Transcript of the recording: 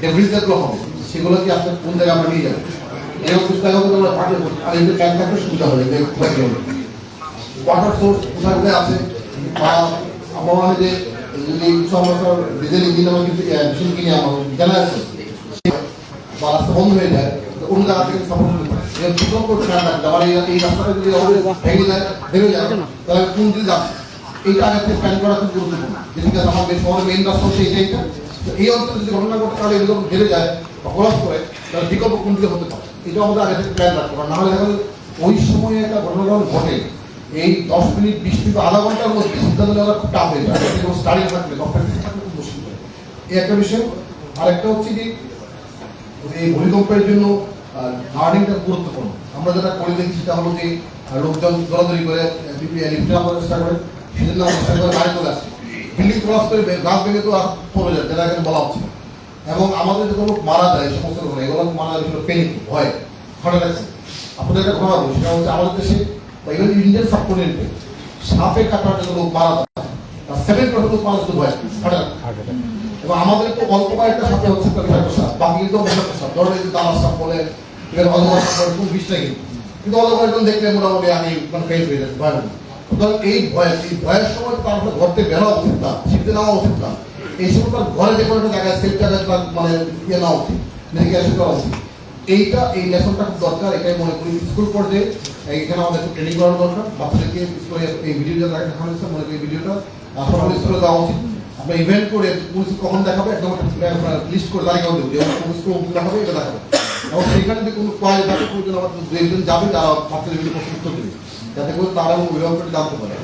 যেগুলো হবে। সেগুলো কি আপনার কোন জায়গায় আমরা নিয়ে যাব? এরকম আমরা পাঠিয়ে আর এদের ক্যাম্প থাকলে সুবিধা হবে ওয়াটার সোর্স কোথায় আছে। বা আমার মনে হয় যে যদি সমস্যার ডিজেল ইঞ্জিন আমার কিন্তু মেশিন কিনে আমার জানা বা রাস্তা বন্ধ হয়ে যায়, তো অন্য জায়গা থেকে সাপোর্ট করতে পারে আবার এই রাস্তাটা যদি ভেঙে যায় তাহলে কোন দিকে যাবে? এইটা আগে থেকে প্ল্যান করা খুব গুরুত্বপূর্ণ। যে ঠিক আমাদের শহরের মেইন রাস্তা হচ্ছে এই জায়গাটা তো এই অঞ্চলে যদি ঘটনা ঘটে, তাহলে এগুলো ঘিরে যায় বা খোলাস করে, তাহলে বিকল্প কোন দিকে হতে পারে? এটা আমাদের আগে থেকে প্ল্যান রাখতে হবে। নাহলে দেখা ওই সময়ে একটা ঘটনা ঘটে, এই দশ মিনিট, বিশ মিনিট আধা ঘণ্টার মধ্যে সিদ্ধান্ত নেওয়া খুব টাফ হয়ে যায়। স্টাডি থাকলে প্র্যাকটিস থাকলে খুব মুশকিল হয়। এই একটা বিষয়। আরেকটা হচ্ছে যে এই ভূমিকম্পের জন্য গার্ডিংটা গুরুত্বপূর্ণ। আমরা যেটা করে দেখি, সেটা হলো যে লোকজন দৌড়াদৌড়ি করে লিফটে আমাদের চেষ্টা করে, সেজন্য আমরা চেষ্টা করে গাড়ি চলে আসে। বিল্ডিং ক্রস করে গাছ ভেঙে তো পড়ে যায়, যেটা এখানে বলা হচ্ছে এবং আমাদের যে কোনো মারা যায় সমস্ত রকম এগুলো মারা যায় পেনিক ভয় হার্ট অ্যাটাক আপনাদের একটা ঘটনা বলি, সেটা হচ্ছে আমাদের দেশে ইভেন ইন্ডিয়ান সাবকন্টিনেন্টে সাপে কাটার জন্য লোক মারা যায় সেভেন পার্সেন্ট লোক মারা যেত ভয় অ্যাটাক এবং আমাদের তো অল্প কয়েকটা সাথে হচ্ছে একটা সাপ, বাকি কিন্তু মশার সাপ ধরো এই দালার সাপ বলে সাপ বলে, খুব বিষটা কিন্তু অজগর একজন দেখলে মোটামুটি আমি মানে ফেস হয়ে যাচ্ছে ভয়। সুতরাং এই ভয় এই ভয়ের সময় তার আসলে ঘর থেকে বেরোয়া উচিত না, শীতে নেওয়া উচিত না। এই সময় তার ঘরে যে কোনো একটা জায়গায় মানে ইয়ে নেওয়া উচিত মেডিকেশন করা উচিত। এইটা, এই লেসনটা খুব দরকার, এটাই মনে করি স্কুল পর্যায়ে এখানে আমাদের একটু ট্রেনিং করানো দরকার। বাচ্চাদেরকে স্কুলে এই ভিডিওটা দেখানো হয়েছে, মনে করি এই ভিডিওটা সকল স্কুলে দেওয়া উচিত। আমরা ইভেন্ট করে পুলিশ কখন দেখাবে, একদম লিস্ট করে তালিকা দেবো যে পুলিশ দেখাবে, এটা দেখাবে। এবং সেখানে কোনো কোয়ালিটি থাকে প্রয়োজন দু একজন যাবে, তারা বাচ্চাদের বিভিন্ন প্রশ্ন উত্তর দেবে। যাতে করে তারা অভিভাবকরা জানতে পারে।